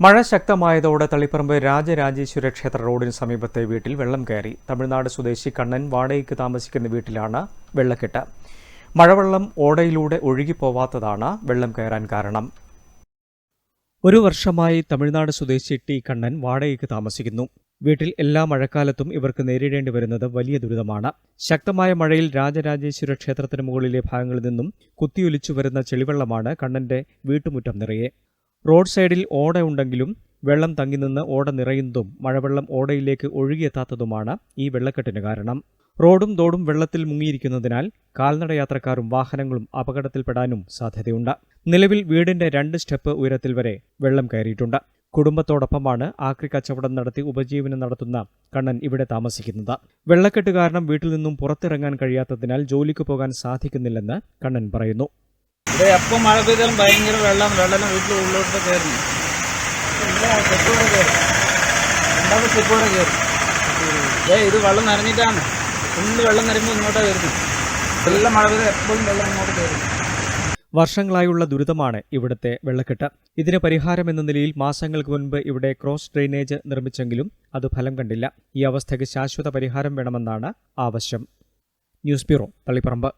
മഴ ശക്തമായതോടെ തളിപ്പറമ്പ് രാജരാജേശ്വര ക്ഷേത്ര റോഡിന് സമീപത്തെ വീട്ടിൽ വെള്ളം കയറി. തമിഴ്നാട് സ്വദേശി കണ്ണൻ വാടകയ്ക്ക് താമസിക്കുന്ന വീട്ടിലാണ് വെള്ളക്കെട്ട്. മഴവെള്ളം ഓടയിലൂടെ ഒഴുകിപ്പോവാത്തതാണ് വെള്ളം കയറാൻ കാരണം. ഒരു വർഷമായി തമിഴ്നാട് സ്വദേശി ടി കണ്ണൻ വാടകയ്ക്ക് താമസിക്കുന്നു. വീട്ടിൽ എല്ലാ മഴക്കാലത്തും ഇവർക്ക് നേരിടേണ്ടി വരുന്നത് വലിയ ദുരിതമാണ്. ശക്തമായ മഴയിൽ രാജരാജേശ്വര ക്ഷേത്രത്തിന് മുകളിലെ ഭാഗങ്ങളിൽ നിന്നും കുത്തിയൊലിച്ചു വരുന്ന ചെളിവെള്ളമാണ് കണ്ണന്റെ വീട്ടുമുറ്റം നിറയെ. റോഡ് സൈഡിൽ ഓട ഉണ്ടെങ്കിലും വെള്ളം തങ്ങി നിന്ന് ഓട നിറയുന്നതും മഴവെള്ളം ഓടയിലേക്ക് ഒഴുകിയെത്താത്തതുമാണ് ഈ വെള്ളക്കെട്ടിന് കാരണം. റോഡും തോടും വെള്ളത്തിൽ മുങ്ങിയിരിക്കുന്നതിനാൽ കാൽനടയാത്രക്കാരും വാഹനങ്ങളും അപകടത്തിൽപ്പെടാനും സാധ്യതയുണ്ട്. നിലവിൽ വീടിന്റെ രണ്ട് സ്റ്റെപ്പ് ഉയരത്തിൽ വരെ വെള്ളം കയറിയിട്ടുണ്ട്. കുടുംബത്തോടൊപ്പമാണ് ആക്രി കച്ചവടം നടത്തി ഉപജീവനം നടത്തുന്ന കണ്ണൻ ഇവിടെ താമസിക്കുന്നത്. വെള്ളക്കെട്ട് കാരണം വീട്ടിൽ നിന്നും പുറത്തിറങ്ങാൻ കഴിയാത്തതിനാൽ ജോലിക്ക് പോകാൻ സാധിക്കുന്നില്ലെന്ന് കണ്ണൻ പറയുന്നു. ഇവിടെ എപ്പോൾ മഴ പെയ്താലും ഭയങ്കര വെള്ളം വെള്ളം വീട്ടിൽ ഉള്ളിലോട്ട് കയറുന്നു. സ്റ്റെപ്പോടെ കയറും. രണ്ടാമത് സ്റ്റെപ്പോടെ കയറും. ഏ ഇത് വെള്ളം നിറഞ്ഞിട്ടാണ് ഫുള്ള് വെള്ളം നിറയുമ്പോൾ ഇങ്ങോട്ടാണ് വരുന്നത് നല്ല മഴ പെയ്താൽ എപ്പോഴും വെള്ളം ഇങ്ങോട്ട് കയറും. വർഷങ്ങളായുള്ള ദുരിതമാണ് ഇവിടുത്തെ വെള്ളക്കെട്ട്. ഇതിന് പരിഹാരം എന്ന നിലയിൽ മാസങ്ങൾക്ക് മുൻപ് ഇവിടെ ക്രോസ് ഡ്രെയിനേജ് നിർമ്മിച്ചെങ്കിലും അത് ഫലം കണ്ടില്ല. ഈ അവസ്ഥയ്ക്ക് ശാശ്വത പരിഹാരം വേണമെന്നാണ് ആവശ്യം. News bureau Taliparamba.